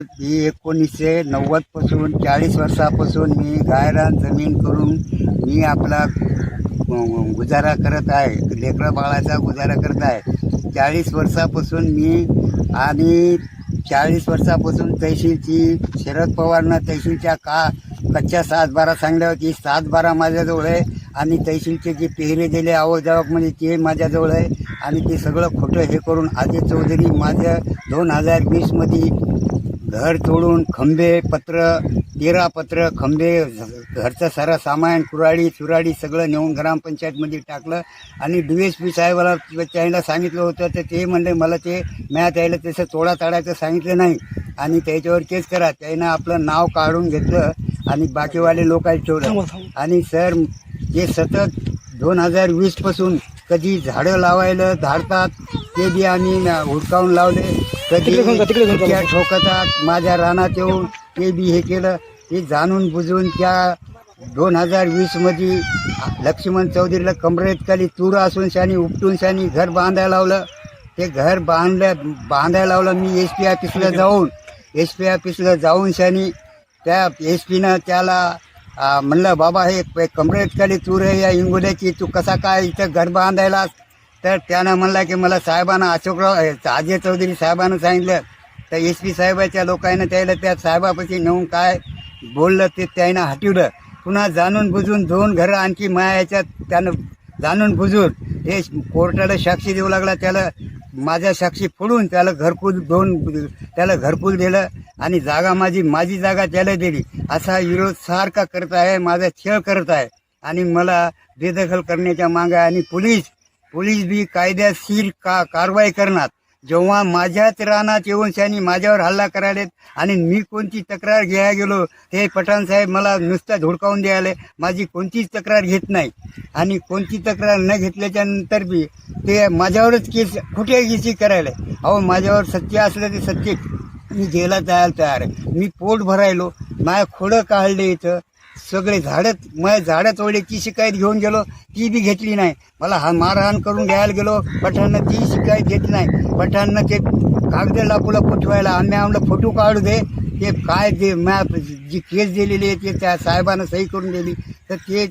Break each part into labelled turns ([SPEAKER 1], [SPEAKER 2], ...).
[SPEAKER 1] ही एकोणीसशे नव्वदपासून चाळीस वर्षापासून मी गायरान जमीन करून मी आपला गुजारा करत आहे. लेकरं बाळाचा गुजारा करत आहे. चाळीस वर्षापासून मी आणि चाळीस वर्षापासून तहसीलची शरद पवारनं तहसीलच्या का कच्च्या सात बारा सांगल्या होती. सात बारा माझ्याजवळ आहे आणि तहसीलचे जे पेहरे दिले आवजावकमध्ये म्हणजे ते माझ्याजवळ आहे. आणि ते सगळं खोटं हे करून अजय चौधरी माझ्या दोन हजार वीसमध्ये घर तोडून खंबे पत्र तेरा पत्र खंबे घरचं सारं सामान कुराडी चुराडी सगळं नेऊन ग्रामपंचायतमध्ये टाकलं. आणि डी एस पी साहेबाला त्याला सांगितलं होतं तर ते म्हणले मला ते मॅथ यायला तसं तोडा ताडायचं सांगितलं नाही. आणि त्याच्यावर केस करा. त्यानं आपलं नाव काढून घेतलं आणि बाकीवाले लोकांना ठेवलं. आणि सर जे सतत दोन हजार वीसपासून कधी झाडं लावायला धाडतात ते बी आम्ही न- हुडकावून लावले. कधी
[SPEAKER 2] तिकडे घेऊन जा, तिकडे घेऊन जा.
[SPEAKER 1] त्या ठोकतात माझ्या रानात येऊन ते बी हे केलं. ते जाणून बुजून त्या दोन हजार वीसमध्ये लक्ष्मण चौधरीला कमरेत खाली तूर असून शानी उपटून शानी घर बांधायला लावलं. ते घर बांधलं बांधायला लावलं मी एस पी ऑफिसला जाऊन. एस पी ऑफिसला जाऊन शानी त्या एस पीनं त्याला आ, म्हणलं बाबा हे कमरेत खाली तूर आहे या इंगोल्याची तू कसा काय इथं घर बांधायलास? तर त्यानं म्हणला की मला साहेबांना अशोकराव अजय चौधरी साहेबांना सांगितलं. तर एस पी साहेबाच्या लोकांना त्याला त्या साहेबापाशी नेऊन काय बोललं ते त्यानं हटवलं. पुन्हा जाणून बुजून दोन घरं आणखी माया याच्यात त्यानं जाणून बुजून हे कोर्टाला साक्षी देऊ लागला. त्याला माझ्या साक्षी फोडून त्याला घरकुल दोन त्याला घरकुल दिलं आणि जागा माझी माझी जागा त्याला दिली. असा विरोध सारखा करत आहे माझा छळ करत आहे. आणि मला बेदखल करण्याच्या मागा आणि पोलीस पोलीस बी कायद्याशीर का कारवाई करणार? जेव्हा माझ्याच रानात येऊन त्यांनी माझ्यावर हल्ला करायलेत आणि मी कोणती तक्रार घ्यायला गेलो ते पठाण साहेब मला नुसतं धुडकावून द्यायला. माझी कोणतीच तक्रार घेत नाही. आणि कोणती तक्रार न घेतल्याच्या नंतर बी ते माझ्यावरच केस कुठे केसी करायला? अहो माझ्यावर सत्य असलं ते सत्य. मी जेला जायला तयार आहे. मी पोट भरायलो. माझ्या खोडं काढले इथं. सगळे झाडं मग झाडं तोडल्याची शिकायत घेऊन गेलो ती बी घेतली नाही. मला हा मारहाण करून घ्यायला गेलो पठाणनं ती शिकायत घेतली नाही. पठाणनं ते कागद लापूला पुठवायला आम्ही आम्हाला फोटो काढू दे. ते काय दे मॅप जी केस दिलेली आहे ते त्या साहेबानं सही करून दिली. तर ते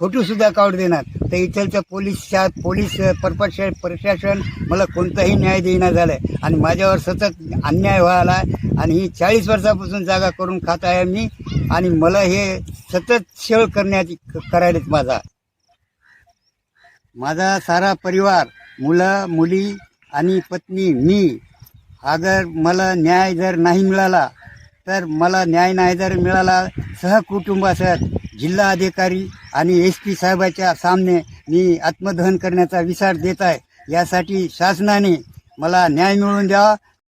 [SPEAKER 1] फोटो सुद्धा काढू देणार. तर इथलच्या पोलीसच्या पोलीस परपक्ष प्रशासन मला कोणताही न्याय देईना झालाय. आणि माझ्यावर सतत अन्याय व्हायला आणि ही चाळीस वर्षापासून जागा करून खात आहे मी. आणि मला हे सतत शेळ करण्याची करायलेत माझा. माझा सारा परिवार मुलं मुली आणि पत्नी मी. अगर मला न्याय जर नाही मिळाला तर मला न्याय नाही जर मिळाला सहकुटुंबासह जिल्हा अधिकारी आणि एस पी साहेबाच्या सामने मी आत्मदहन करण्याचा विचार देत आहे. यासाठी शासनाने मला न्याय मिळवून द्यावा.